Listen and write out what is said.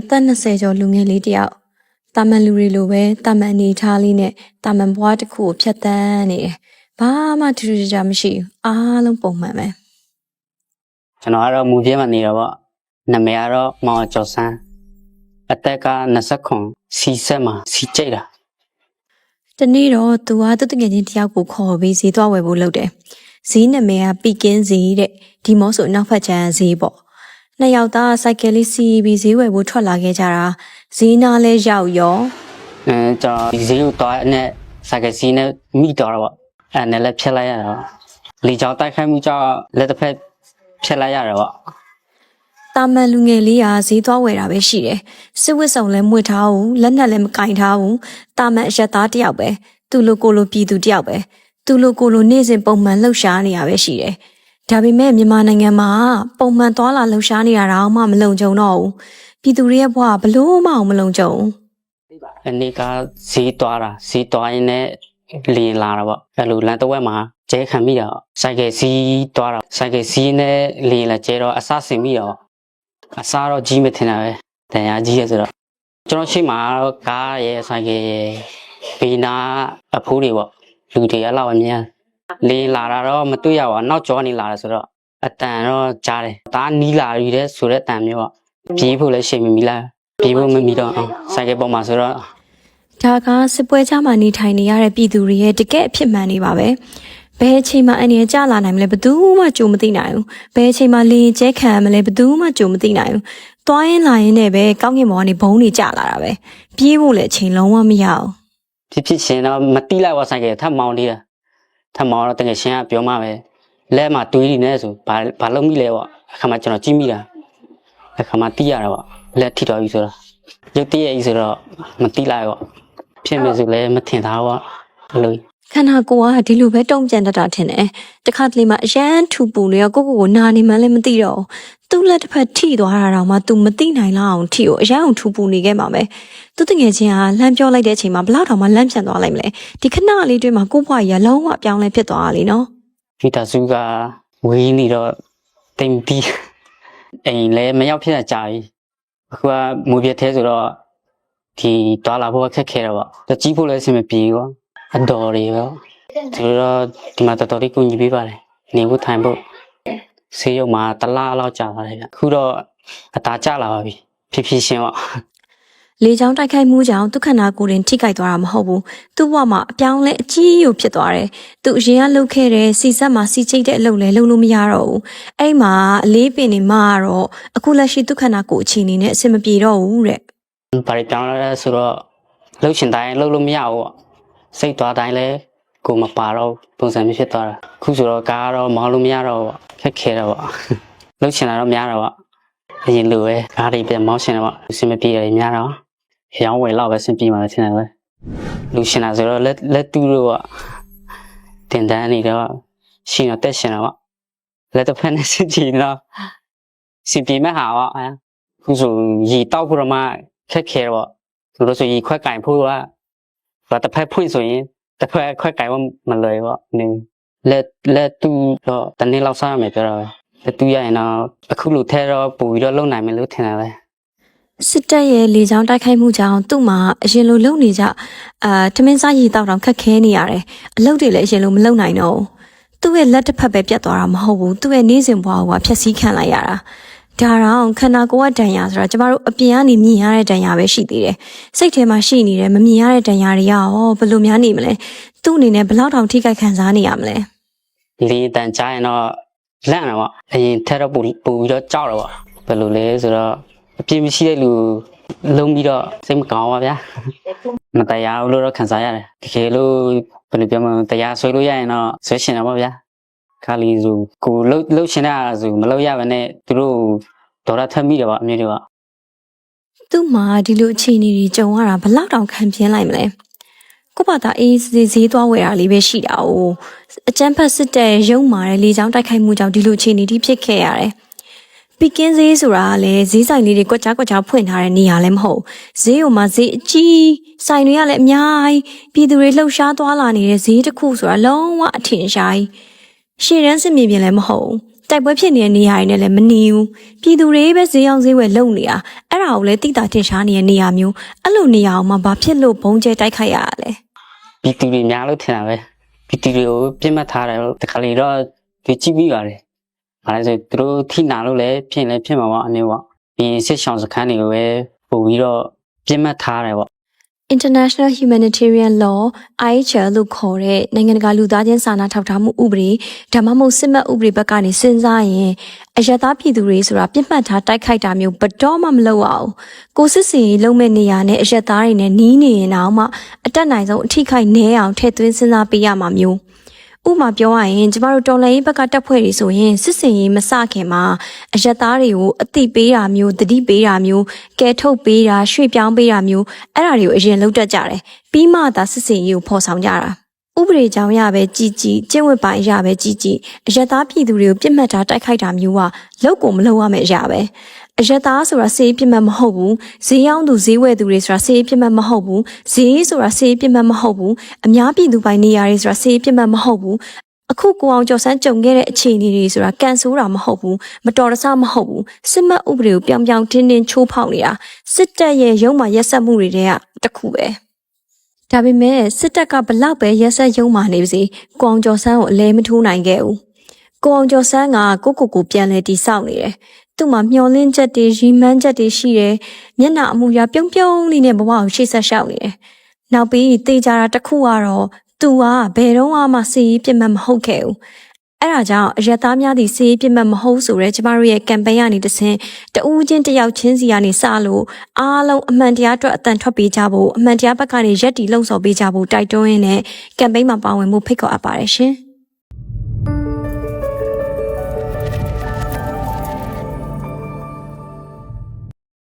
အသက်20ကျော်လူငယ်လေးတစ်ယောက်တာမန်လူတွေလိုပဲတာမန်အနေအထားလေးနဲ့တာမန်ဘွားတစ်ခုကိုဖျက်ဆီးနေတယ်။ဘာမှထူးထူးခြားခြားမရှိဘူး။အားလုံးပုံမှန်ပဲကျွန်တော်ကတော့မူပြင်းမှာနေတော့ဗောနာမည်ကတော့မောင်ကျော်ဆန်းအသက်က29စီဆက်မှာစီကြိတ်တာ။တနေ့တော့သူကသူ့တငယ်ချင်းတစ်ယောက်ကိုခေါ်ပြီးဈေးသွားဝယ်ဖို့လုပ်တယ်။ဈေးနာမည်ကပီကင်းဈေးတဲ့ဒီမောဆိုနောက်ဖက်ချမ်းဈေးပေါ့။ နှစ်ယောက်သားစိုက်ကယ်လေးစီးပြီးဈေးဝယ်ဖို့ထွက်လာခဲ့ကြတာဈေးနာလဲရောက်ရောအဲကျွန်တော်ဒီဈေးကိုတော့နဲ့စိုက်ကစီနဲ့မိတော့တော့ဗောအဲနဲ့လည်းဖြတ်လိုက်ရတာဗောလီချောင်းတိုက်ခိုက်မှုကြောင့်လက်တစ်ဖက်ဖြတ်လိုက်ရတယ်ဗောတာမန်လူငယ်လေးကဈေးသွားဝယ်တာပဲရှိတယ်။စစ်ဝတ်ဆောင်လည်းမွေထားဘူးလက်နက်လည်းမကင်ထားဘူး။တာမန်အရက်သားတစ်ယောက်ပဲ။သူ့လိုကိုလိုပြည်သူတစ်ယောက်ပဲ။သူ့လိုကိုလိုနေ့စဉ်ပုံမှန်လှုပ်ရှားနေရပဲရှိတယ်။ ဒါပေမဲ့မြန်မာနိုင်ငံမှာပုံမှန်သွားလာလှုပ်ရှားနေရတာမှမလုံခြုံတော့ဘူး။ပြည်သူတွေရဲ့ဘဝဘလို့မှမလုံခြုံဘူး။အနေကဈေးသွားတာဈေးသွားရင်လည်းလင်းလာတာဗောအဲ့လိုလမ်းတစ်ဝက်မှာကျဲခံမိတာဗောစိုက်ကစီးသွားတာစိုက်ကစီးနဲ့လင်းလာကျဲတော့အဆဆင်မိတာဗောအစားတော့ကြီးမထင်တာပဲတန်ရာကြီးရဆိုတော့ကျွန်တော်ရှိမှာတော့ကားရဲ့စိုက်ကရဲ့ဘေးနာအဖိုးတွေဗောလူတွေအလောက်အများ လင်းလာတာတော့မတွေ့ရပါဘူးနောက်ကျောနေလာတယ်ဆိုတော့အတန်တော့ကြားတယ်ဒါနီးလာရတဲ့ဆိုတဲ့အတန်မျိုးဗောပြေးဖို့လည်းရှိမမီလားပြေးဖို့မမီတော့အောင်စိုက်ကပေါ်မှာဆိုတော့ဒါကစစ်ပွဲကြားမှာနေထိုင်နေရတဲ့ပြည်သူတွေရဲ့တကယ်အဖြစ်မှန်နေပါပဲဘယ်အချိန်မှအနေနဲ့ကြာလာနိုင်မလဲဘယ်သူမှကြိုမသိနိုင်ဘူးဘယ်အချိန်မှလေရင်ကျဲခံရမလဲဘယ်သူမှကြိုမသိနိုင်ဘူးသွားရင်လာရင်လည်းပဲကောင်းကင်ဘဝကနေဘုံတွေကြာလာတာပဲပြေးဖို့လည်းအချိန်လုံးဝမရအောင်ဖြစ်ဖြစ်ရှင်တော့မတိလိုက်ဝဆိုင်ကထပ်မောင်းလေးတာ ထပ်မောင်းတော့တကယ်ရှင်ကပြောမှပဲလက်မှာတွေးနေနေဆိုဘာဘာလုံးမိလဲပေါ့အခါမှကျွန်တော်ကြည့်မိတာအခါမှတိရတာပေါ့လက်ထိတော်ပြီဆိုတော့ရုပ်တရက်ကြီးဆိုတော့မတိလိုက်ပေါ့ဖြစ်မယ်ဆိုလည်းမထင်သားပေါ့ဘလို့ ခန္ဓာကိုယ်ကဒီလိုပဲတုံ့ပြန်တတ်တာထင်တယ်တခါတလေမှအရန်ထူပူနေရောကိုကိုကိုနာနေမှလည်းမသိတော့ဘူးသူ့လက်တစ်ဖက်ထိသွားတာတော့မှ तू မသိနိုင်လောက်အောင်ထိကိုအရန်အောင်ထူပူနေခဲ့မှာပဲသူတငယ်ချင်းကလှမ်းပြောလိုက်တဲ့အချိန်မှာဘလောက်တောင်မှလမ်းပြန်သွားလိုက်မလဲဒီခဏလေးတွင်းမှာကိုယ့်ဘဝကြီးကလုံးဝပြောင်းလဲဖြစ်သွားတာလीနော်ဒီတဆူကဝေးနေတော့တိမ်ပြီးအိမ်လည်းမရောက်ဖြစ်တာကြာပြီအခုကမူပြတ်သေးဆိုတော့ဒီတွာလာဖို့ခက်ခဲတော့ပေါ့တကြီးဖို့လည်းအဆင်မပြေဘူးပေါ့ အတော်တွေပေါ့ဆိုတော့ဒီမှာတော်တော်လေးကူညီပေးပါတယ်နေဖို့ထိုင်ဖို့ဆေးရုံမှာတစ်လားလောက်ကြာသွားတယ်ဗျအခုတော့အသာကျလာပါပြီဖြစ်ဖြစ်ရှင်ပေါ့လေချောင်းတိုက်ခိုက်မှုကြောင့်သူခန္ဓာကိုယ်တွင်ထိခိုက်သွားတာမဟုတ်ဘူးသူ့ဘဝမှာအပြောင်းလဲအကြီးကြီးဖြစ်သွားတယ်သူအရင်ကလှုပ်ခဲ့တဲ့စီဆက်မှာစီချိတ်တဲ့အလုပ်လဲလုပ်လို့မရတော့ဘူးအဲ့မှာအလေးပင်နေမှာတော့အခုလက်ရှိသူခန္ဓာကိုယ်အခြေအနေနဲ့အဆင်မပြေတော့ဘူးတဲ့ဘာတွေပြောင်းလဲဆိုတော့လှုပ်ရှင်တိုင်းလှုပ်လို့မရဘူးပေါ့ စိတ်သွားတိုင်းလဲကိုယ်မပါတော့ဘူးပုံစံမျိုးဖြစ်သွားတာအခုဆိုတော့ကားကတော့မောင်းလို့မရတော့ဘူးပေါ့ခက်ခဲတော့ပေါ့လှုပ်ရှင်တာတော့များတော့ပေါ့အရင်လိုပဲကားတွေပြန်မောင်းရှင်တော့ပေါ့အဆင်မပြေတယ်များတော့ရောင်းဝယ်တော့ပဲအဆင်ပြေမှာထင်တယ်ပဲလူရှင်တာဆိုတော့လက်လက်တူတော့ပေါ့တင်တန်းနေတော့ရှင်တော့တက်ရှင်တော့ပေါ့လက်တစ်ဖက်နဲ့စင်ပြေတော့စင်ပြေမဲ့ဟာပေါ့အဲခုဆိုရေတောက်ဖို့တော့မှခက်ခဲတော့သူတို့ဆိုရေခွက်ကင်ဖို့က ဘာတစ်ဖက်ဖွင့်ဆိုရင်တစ်ဖက်ခွက်ကင်ဖို့မလွယ်ပေါ့နင်းလက်လက်တူတော့တနေ့လောက်စားရမယ်ပြောတာပဲလက်တူရရင်တော့အခုလိုထဲတော့ပူပြီးတော့လုံနိုင်မယ်လို့ထင်တာပဲစစ်တပ်ရဲ့လေချောင်းတိုက်ခိုက်မှုကြောင့်သူ့မှာအရင်လိုလုပ်နေကြအာထမင်းစားရေတောက်တောင်ခက်ခဲနေရတယ်အလုပ်တွေလည်းအရင်လိုမလုပ်နိုင်တော့ဘူးသူ့ရဲ့လက်တစ်ဖက်ပဲပြတ်သွားတာမဟုတ်ဘူးသူ့ရဲ့နေစဉ်ဘဝကဖျက်ဆီးခံလိုက်ရတာ ဒါတော့ခန္ဓာကိုယ်ကဒဏ်ရာဆိုတာကျမတို့အပြင်ကနေမြင်ရတဲ့ဒဏ်ရာပဲရှိသေးတယ်စိတ်ထဲမှာရှိနေတဲ့မမြင်ရတဲ့ဒဏ်ရာတွေရောဘယ်လိုများနေမလဲသူ့အနေနဲ့ဘယ်လောက်တောင်ထိခိုက်ခံစားနေရမလဲလေတန်ကြားရင်တော့လန့်တော့ပေါ့အရင်ထဲတော့ပူပူပြီးတော့ကြောက်တော့ပေါ့ဘယ်လိုလဲဆိုတော့အပြင်းမရှိတဲ့လူလုံးပြီးတော့စိတ်မကောင်းပါဗျာမတရားဘူးလို့တော့ခံစားရတယ်တကယ်လို့ဘယ်လိုပြောမလဲတရားဆွဲလို့ရရင်တော့ဆွဲရှင်တာပေါ့ဗျာ ခါလီဆိုကိုလှုပ်လှုပ်ရှင်တာဆိုမလှုပ်ရဘဲနဲ့သူတို့ဒေါ်လာထပ်မိတယ်ပေါ့အမျိုးတွေကသူ့မှာဒီလိုအခြေအနေတွေကြုံရတာဘယ်လောက်တောင်ခံပြင်းလိုက်မလဲကို့ဘာသာအေးစီဈေးသွားဝယ်တာလေးပဲရှိတာ哦အကျန်းဖက်စစ်တဲ့ရုံမာတဲ့လေချောင်းတိုက်ခိုက်မှုကြောင့်ဒီလိုအခြေအနေတွေဖြစ်ခဲ့ရတယ်ပီကင်းဈေးဆိုတာကလည်းဈေးဆိုင်လေးတွေကွက်ကြားကွက်ကြားဖွင့်ထားတဲ့နေရာလည်းမဟုတ်ဈေးုံမှာဈေးအကြီးဆိုင်တွေကလည်းအများကြီးပြည်သူတွေလှုပ်ရှားသွားလာနေတဲ့ဈေးတစ်ခုဆိုတာလုံးဝအထင်ရှားကြီး ရှေ့တန်းစစ်မြေပြင်လည်းမဟုတ်တတိုက်ပွဲဖြစ်နေတဲ့နေရာတွေနဲ့လည်းမနီဘူးပြည်သူတွေပဲဈေးအောင်ဈေးဝယ်လုံနေတာအဲ့ဒါကိုလည်းတိတာတင်ရှားနေတဲ့နေရာမျိုးအဲ့လိုနေရာအောင်မှဘာဖြစ်လို့ဘုံကျဲတိုက်ခိုက်ရရလဲပြည်သူတွေများလို့ထင်တာပဲပြည်သူတွေကိုပြစ်မှတ်ထားတယ်လို့တခါလေတော့သူကြည့်ပြီးပါတယ်။ဘာလဲဆိုသူတို့ထိနာလို့လည်းဖြစ်ရင်လည်းဖြစ်မှာပေါ့အနေပေါ့ဒီစစ်ဆောင်စခန်းတွေကိုပဲပို့ပြီးတော့ပြစ်မှတ်ထားတယ်ပေါ့ International Humanitarian Law IHL လို့ခေါ်တဲ့နိုင်ငံတကာလူသားချင်းစာနာထောက်ထားမှုဥပဒေဒါမှမဟုတ်စစ်မှတ်ဥပဒေဘက်ကနေစဉ်းစားရင်အယက်သားပြည်သူတွေဆိုတာပြစ်မှတ်ထားတိုက်ခိုက်တာမျိုးဘတော်မှမလုပ်ရအောင်ကိုစစ်စင်ရေးလုံးမဲ့နေရာနဲ့အယက်သားတွေနဲ့နီးနေရင်တော့မှအတက်နိုင်ဆုံးအထိခိုက်နည်းအောင်ထည့်သွင်းစဉ်းစားပေးရမှာမျိုး ဥပမာပြောရရင်ကျမတို့တော်လှန်ရေးဘက်ကတက်ဖွဲ့တွေဆိုရင်စစ်စင်ရေးမစခင်မှာအယက်သားတွေကိုအတိပေးတာမျိုးတတိပေးတာမျိုးကဲထုတ်ပေးတာရွှေ့ပြောင်းပေးတာမျိုးအဲ့ဒါတွေကိုအရင်လုပ်တတ်ကြတယ်ပြီးမှသာစစ်စင်ရေးကိုဖော်ဆောင်ကြတာဥပဒေကြောင့်ရပဲကြီးကြီးကျင့်ဝတ်ပိုင်းရပဲကြီးကြီးအယက်သားပြည်သူတွေကိုပြစ်မှတ်ထားတိုက်ခိုက်တာမျိုးကလောက်ကိုမလောက်ရမယ့်အရာပဲ အယက်သားဆိုတာစေးပြစ်မှတ်မဟုတ်ဘူးဈေးရောက်သူဈေးဝယ်သူတွေဆိုတာစေးပြစ်မှတ်မဟုတ်ဘူးဈေးဆိုတာစေးပြစ်မှတ်မဟုတ်ဘူးအများပြည်သူပိုင်းနေရာတွေဆိုတာစေးပြစ်မှတ်မဟုတ်ဘူးအခုကိုအောင်ကျော်စန်းကြုံခဲ့တဲ့အခြေအနေတွေဆိုတာကန်ဆိုးတာမဟုတ်ဘူးမတော်တဆမဟုတ်ဘူးစစ်မှတ်ဥပဒေကိုပြောင်ပြောင်တင်းတင်းချိုးဖောက်နေတာစစ်တပ်ရဲ့ရုံးမှရက်စက်မှုတွေတဲ့ကတစ်ခုပဲဒါပေမဲ့စစ်တပ်ကဘလောက်ပဲရက်စက်ရုံးမှနေပါစေကိုအောင်ကျော်စန်းကိုအလဲမထိုးနိုင်ခဲ့ဘူးကိုအောင်ကျော်စန်းကကိုကိုကိုပြန်လဲတီဆောက်နေတယ် သူ့မှာမျောလင်းချက်တွေရီမန်းချက်တွေရှိတယ်မျက်နှာအမူအရာပြုံးပြုံးလေးနဲ့ဘဝကိုရှေ့ဆက်ရှောက်နေတယ်နောက်ပြီးတေးကြတာတစ်ခုကတော့သူကဘယ်တော့မှစီးပြစ်မှတ်မဟုတ်ခဲ့ဘူးအဲ့ဒါကြောင့်အရက်သားများသည့်စီးပြစ်မှတ်မဟုတ်ဆိုရဲကျမတို့ရဲ့ကမ်ပိန်းကနေတဆင့်တဦးချင်းတစ်ယောက်ချင်းစီကနေစလို့အားလုံးအမှန်တရားအတွက်အတန်ထွက်ပေးကြဖို့အမှန်တရားဘက်ကနေရက်တီလှုံ့ဆော်ပေးကြဖို့တိုက်တွန်းရင်းနဲ့ကမ်ပိန်းမှာပါဝင်မှုဖိတ်ခေါ်အပ်ပါတယ်ရှင်။